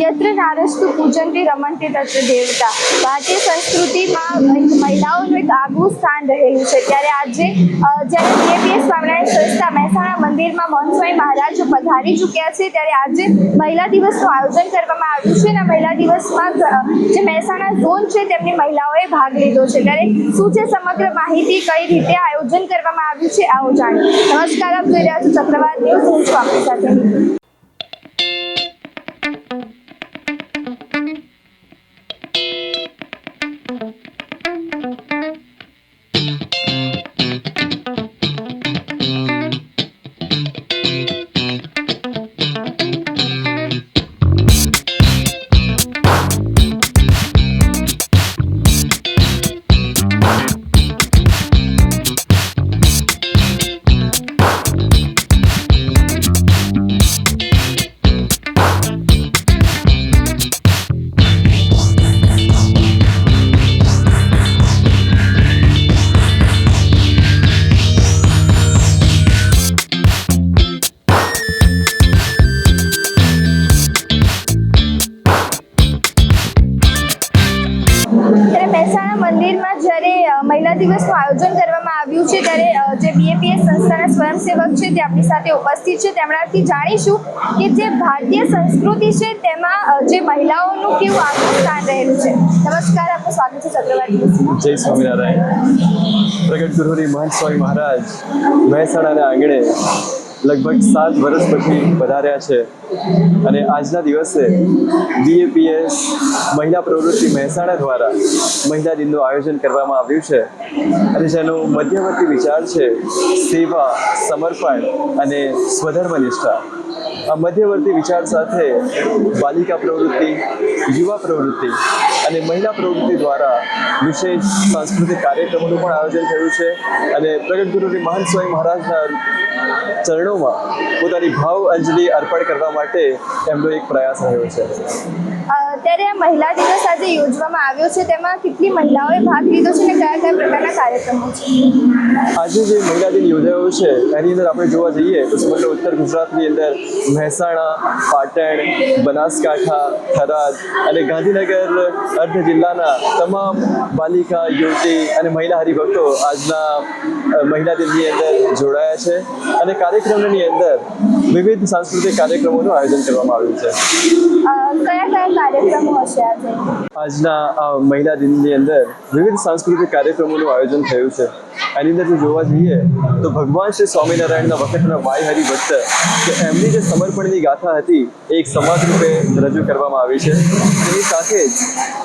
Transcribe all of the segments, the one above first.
યત્ર નારસ્તુ પૂજનતે રમણતે તત્ર દેવતા ભારતીય સંસ્કૃતિમાં મહિલાઓનું એક આગવું સ્થાન રહેલું છે. ત્યારે આજે જ્યારે બીએપીએસ સ્વામિનારાયણ સંસ્થા મહેસાણા મંદિરમાં મોહન મહારાજ પધારી ચૂક્યા છે, ત્યારે આજે મહિલા દિવસનું આયોજન કરવામાં આવ્યું છે અને મહિલા દિવસમાં જે મહેસાણા ઝોન છે તેમની મહિલાઓએ ભાગ લીધો છે. ત્યારે શું છે સમગ્ર માહિતી, કઈ રીતે આયોજન કરવામાં આવ્યું છે, આવો જાણીએ. નમસ્કાર, આપ જોઈ રહ્યા છો ચક્રવાત ન્યૂઝ, હું છું આપણી સાથે. ત્યારે મંદિરમાં જ્યારે મહિલા દિવસનું આયોજન કરવામાં આવ્યું છે, ત્યારે જે બીએપીએસ સંસ્થાના સ્વયંસેવક છે તે આપણી સાથે ઉપસ્થિત છે. તેમનાથી જાણીશું કે જે ભારતીય સંસ્કૃતિ છે તેમાં જે મહિલાઓનું કેવું આગવું સ્થાન રહેલું છે. નમસ્કાર, આપનું સ્વાગત છે ચક્રવાતી જય સ્વામિનારાયણ. પ્રગટ ગુરુની મહંત સ્વામી મહારાજ મહેસાણાના આંગણે લગભગ સાત વર્ષ પછી પધાર્યા છે. અને આજના દિવસે બીએપીએસ મહિલા પ્રવૃત્તિ મહેસાણા દ્વારા મહિલા દિનનું આયોજન કરવામાં આવ્યું છે. અને જેનો મધ્યવર્તી વિચાર છે સેવા, સમર્પણ અને સ્વધર્મ નિષ્ઠા આ મધ્યવર્તી વિચાર સાથે બાલિકા પ્રવૃત્તિ, યુવા પ્રવૃત્તિ અને મહિલા પ્રવૃત્તિ દ્વારા વિશેષ સાંસ્કૃતિક કાર્યક્રમોનું પણ આયોજન થયું છે અને પ્રગટ ગુરુની મહંત સ્વામી મહારાજના ચરણોમાં પોતાની ભાવ અંજલિ અર્પણ કરવા માટે એમનો એક પ્રયાસ રહ્યો છે. અ, ત્યારે આ મહિલા દિવસ આજે યોજવામાં આવ્યો છે. તેમાં કેટલી મહિલાઓએ ભાગ લીધો છે અને કયા કયા પ્રકારના કાર્યક્રમો છે? આજે જે મહિલા દિન યોજાયો છે એની અંદર આપણે જોવા જઈએ તો સમગ્ર ઉત્તર ગુજરાતની અંદર મહેસાણા પાટણ બનાસકાંઠા થરાદ અને ગાંધીનગર અર્ધ જિલ્લાના તમામ બાલિકા યુવતી અને મહિલા હરિભક્તો આજના મહિલા દિનની અંદર જોડાયા છે અને કાર્યક્રમની અંદર વિવિધ સાંસ્કૃતિક કાર્યક્રમોનું આયોજન કરવામાં આવ્યું છે. કયા કયા કાર્યક્રમો આજના મહિલા દિનની અંદર વિવિધ સાંસ્કૃતિક કાર્યક્રમોનું આયોજન થયું છે. એની અંદર જોવા જઈએ, તો ભગવાન શ્રી સ્વામિનારાયણના વખતના વાય હરિભક્ત કે એમની જે સમર્પણની ગાથા હતી, એ એક સમાજ રૂપે રજૂ કરવામાં આવી છે. તેની સાથે જ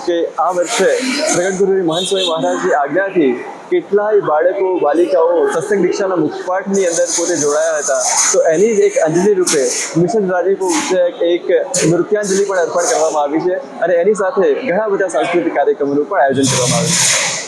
કે આ વર્ષે પ્રગટ ગુરુ મહંત સ્વામી મહારાજની આજ્ઞાથી કેટલાય બાળકો, બાલિકાઓ સત્સંગ દીક્ષાના મુખપાઠની અંદર પોતે જોડાયા હતા. તો એની જ એક અંજલિ રૂપે મિશન વિષયક એક નૃત્યાંજલિ પણ અર્પણ કરવામાં આવી છે અને એની સાથે ઘણા બધા સાંસ્કૃતિક કાર્યક્રમોનું પણ આયોજન કરવામાં આવ્યું છે.